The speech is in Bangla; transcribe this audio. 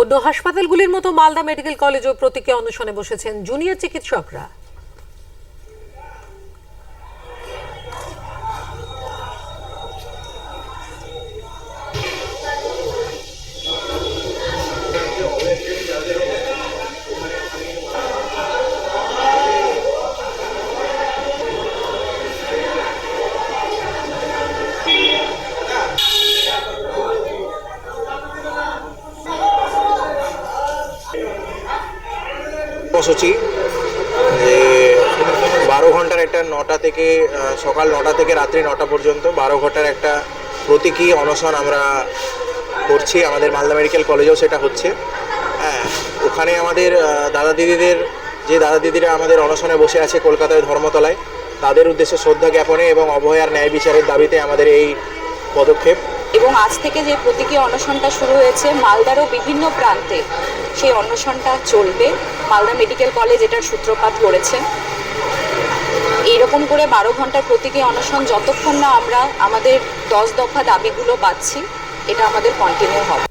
অন্য হাসপাতালগুলির মতো মালদা মেডিকেল কলেজেও প্রতীকে অনশনে বসেছেন জুনিয়র চিকিৎসকরা। কর্মসূচি যে বারো ঘণ্টার একটা নটা থেকে সকাল নটা থেকে রাত্রি নটা পর্যন্ত বারো ঘণ্টার একটা প্রতীকী অনশন আমরা করছি। আমাদের মালদা মেডিকেল কলেজেও সেটা হচ্ছে। হ্যাঁ ওখানে আমাদের দাদা দিদিদের, যে দাদা দিদিরা আমাদের অনশনে বসে আছে কলকাতায় ধর্মতলায়, তাদের উদ্দেশ্যে শ্রদ্ধা জ্ঞাপনে এবং অভয়ার ন্যায় বিচারের দাবিতে আমাদের এই পদক্ষেপ। এবং আজ থেকে যে প্রতীকী অনশনটা শুরু হয়েছে, মালদারও বিভিন্ন প্রান্তে সেই অনশনটা চলবে। মালদা মেডিকেল কলেজ এটার সূত্রপাত করেছে। এইরকম করে বারো ঘণ্টার প্রতীকী অনশন যতক্ষণ না আমরা আমাদের দশ দফা দাবিগুলো পাচ্ছি, এটা আমাদের কন্টিনিউ হবে।